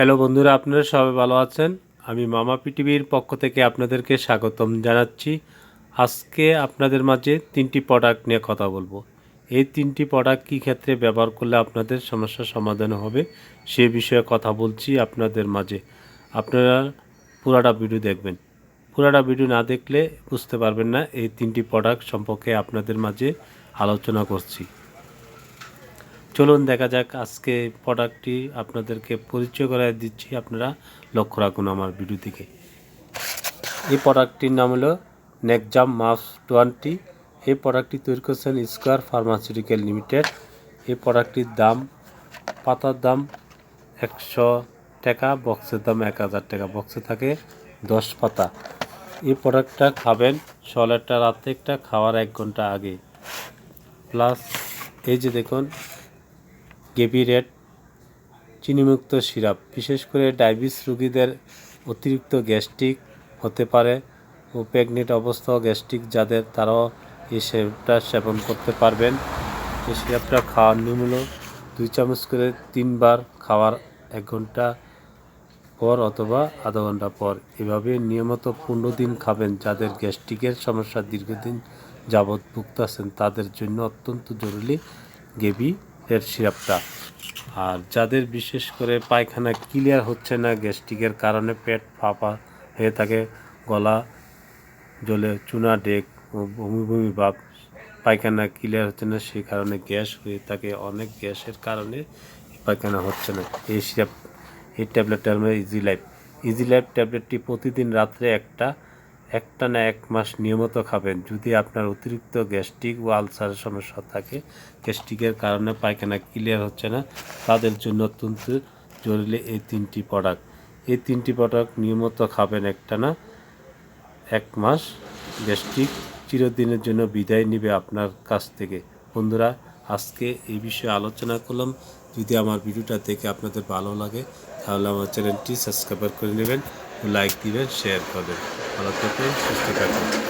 Hello বন্ধুরা, আপনারা সবাই ভালো আছেন? আমি মামা পৃথিবীর পক্ষ থেকে আপনাদেরকে স্বাগতম জানাচ্ছি। আজকে আপনাদের মাঝে তিনটি প্রোডাক্ট নিয়ে কথা বলব। এই তিনটি প্রোডাক্ট কী ক্ষেত্রে ব্যবহার করলে আপনাদের সমস্যার সমাধান হবে, সে বিষয়ে কথা বলছি আপনাদের মাঝে। আপনারা পুরাটা ভিডিও দেখবেন। পুরাটা ভিডিও না দেখলে বুঝতে পারবেন না এই তিনটি প্রোডাক্ট সম্পর্কে আপনাদের মাঝে আলোচনা করছি। চলুন দেখা যাক আজকে প্রোডাক্টটি আপনাদেরকে পরিচয় করে দিচ্ছি। আপনারা লক্ষ্য রাখুন আমার ভিডিও থেকে। এই প্রোডাক্টটির নাম হলো নেকজাম মাস টোয়েন্টি এই প্রোডাক্টটি তৈরি করছেন স্কোয়ার ফার্মাসিউটিক্যাল লিমিটেড এই প্রোডাক্টটির দাম, পাতার দাম একশো টাকা বক্সের দাম এক হাজার টাকা। বক্সে থাকে দশ পাতা। এই প্রোডাক্টটা খাবেন সকালটা রাতে একটা খাওয়ার এক ঘণ্টা আগে। প্লাস এই যে দেখুন গেবি রেড চিনিমুক্ত সিরাপ, বিশেষ করে ডায়াবেটিস রোগীদের অতিরিক্ত গ্যাস্ট্রিক হতে পারে ও প্রেগনেন্ট অবস্থা গ্যাস্ট্রিক যাদের, তারাও এই সিরাপটা সেবন করতে পারবেন। এই সিরাপটা খাওয়ার নিয়ম দুই চামচ করে তিনবার খাওয়ার এক ঘণ্টা পর অথবা আধা ঘণ্টা পর। এভাবে নিয়মিত পনেরো দিন খাবেন। যাদের গ্যাস্ট্রিকের সমস্যা দীর্ঘদিন যাবৎ ভুগতেছেন তাদের জন্য অত্যন্ত জরুরি গেবি এর সিরাপটা আর যাদের বিশেষ করে পায়খানা ক্লিয়ার হচ্ছে না গ্যাস্ট্রিকের কারণে পেট ফাঁপা হয়ে থাকে, গলা, জলে চুনা, ডেক, বমি বমি ভাব, পায়খানা ক্লিয়ার হচ্ছে না, সেই কারণে গ্যাস হয়ে থাকে। অনেক গ্যাসের কারণে পায়খানা হচ্ছে না। এই সিরাপ এই ট্যাবলেটটার ইজি লাইফ ইজি লাইফ ট্যাবলেটটি প্রতিদিন রাত্রে একটা একটা না এক মাস নিয়মিত খাবেন। যদি আপনার অতিরিক্ত গ্যাস্ট্রিক ও আলসারের সমস্যা থাকে, গ্যাস্ট্রিকের কারণে পায়খানা ক্লিয়ার হচ্ছে না, তাদের জন্য অত্যন্ত জরুরি এই তিনটি প্রোডাক্ট এই তিনটি প্রোডাক্ট নিয়মিত খাবেন একটা না এক মাস গ্যাস্ট্রিক চিরদিনের জন্য বিদায় নেবে আপনার কাছ থেকে। বন্ধুরা, আজকে এই বিষয়ে আলোচনা করলাম। যদি আমার ভিডিওটা দেখে আপনাদের ভালো লাগে, তাহলে আমার চ্যানেলটি সাবস্ক্রাইব করে নেবেন। লাইক দিবেন শেয়ার করবেন। ভালো থাকবেন সুস্থ থাকবেন।